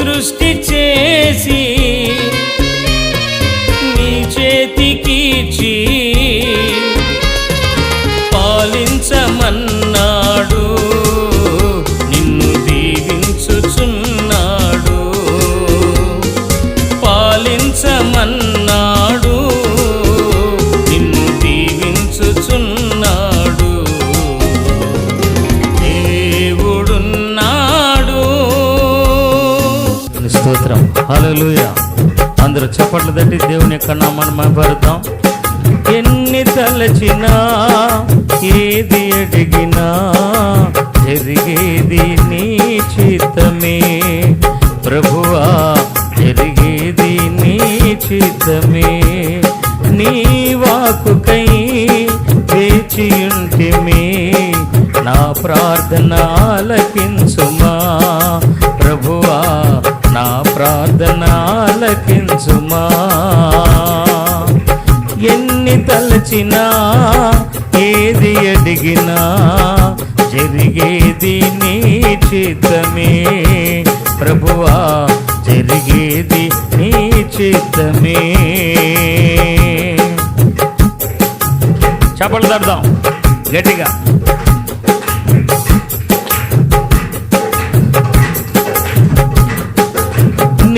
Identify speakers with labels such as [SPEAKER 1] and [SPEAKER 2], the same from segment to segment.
[SPEAKER 1] సృష్టి చేసి నీ చేతికి పాలించమన్నాడు నిన్ను దీవించుచున్నాడు. పాలించమన్నాడు. స్తోత్రం హల్లెలూయా. అందరూ చప్పట్లు తట్టి దేవుని యొక్క నామాన్ని మహిమపడతాం ఎన్ని తలచినా ఏది అడిగినా జరిగేది నీ చిత్తమే. ప్రభువా జరిగేది నీ చిత్తమే. నీ వాకుకై వేచియుంటిమే. నా ప్రార్థన ఆలకించు ప్రార్థన ఎన్ని తలచినా ఏది అడిగినా జరిగేది నీ చిత్తమే. ప్రభువా జరిగేది నీ చిత్తమే. చప్పట్లు తడదాం గట్టిగా.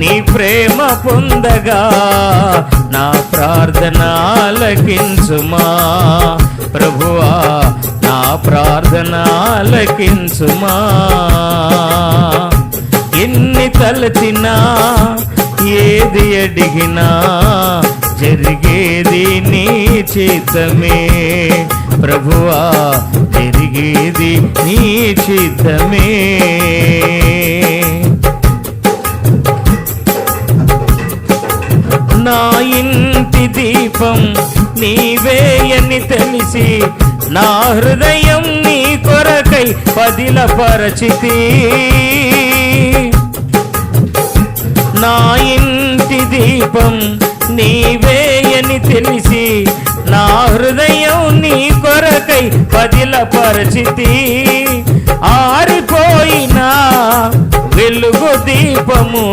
[SPEAKER 1] నీ ప్రేమ పొందగా నా ప్రార్థన ఆలకించుమా ప్రభువా నా ప్రార్థన ఆలకించుమా ఎన్ని తలచినా ఏది అడిగినా జరిగేది నీ చిత్తమే. ప్రభువా జరిగేది నీ చిత్తమే. నా ఇంటి దీపం నీవేయని తెలిసి నా హృదయం నీ కొరకై పదిల పరచితి నా ఇంటి దీపం నీవేయని తెలిసి నా హృదయం నీ కొరకై పదిల పరిచితి ఆరిపోయిన వెలుగు దీపము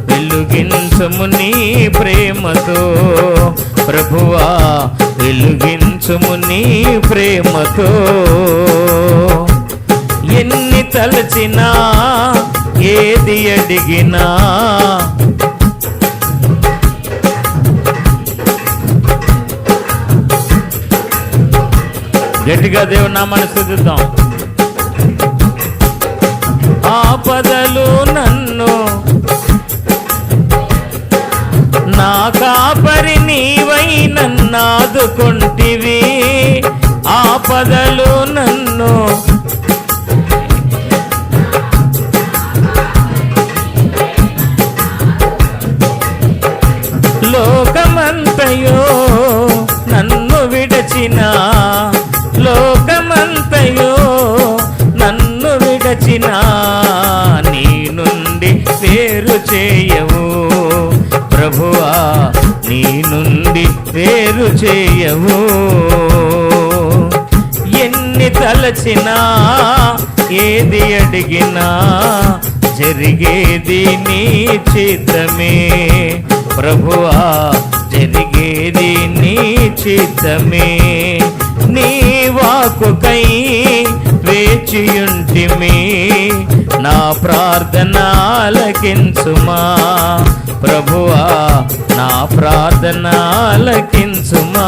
[SPEAKER 1] వెలుగించము నీ ప్రేమతో. ప్రభువా వెలుగించము నీ ప్రేమతో. ఎన్ని తలచినా ఏది అడిగినా. గట్టిగా దేవుడు నామాన్ని స్థుతిద్దాం. ఆపదలు నన్ను ఆదుకుంటివి ఆపదలు నన్ను లోకమంతయో నన్ను విడచిన. లోకమంతయో నన్ను విడచిన. నీ నుండి వేరు చేయవు ప్రభువా. నీ నుండి వేరు చేయవు. ఎన్ని తలచినా ఏది అడిగినా జరిగేది నీ చిత్తమే. ప్రభువా జరిగేది నీ చిత్తమే. నీ వాకుకై వేచియుంటిమే. నా ప్రార్థన ఆలకించుమా ప్రభువా నా ప్రార్థన ఆలకించుమా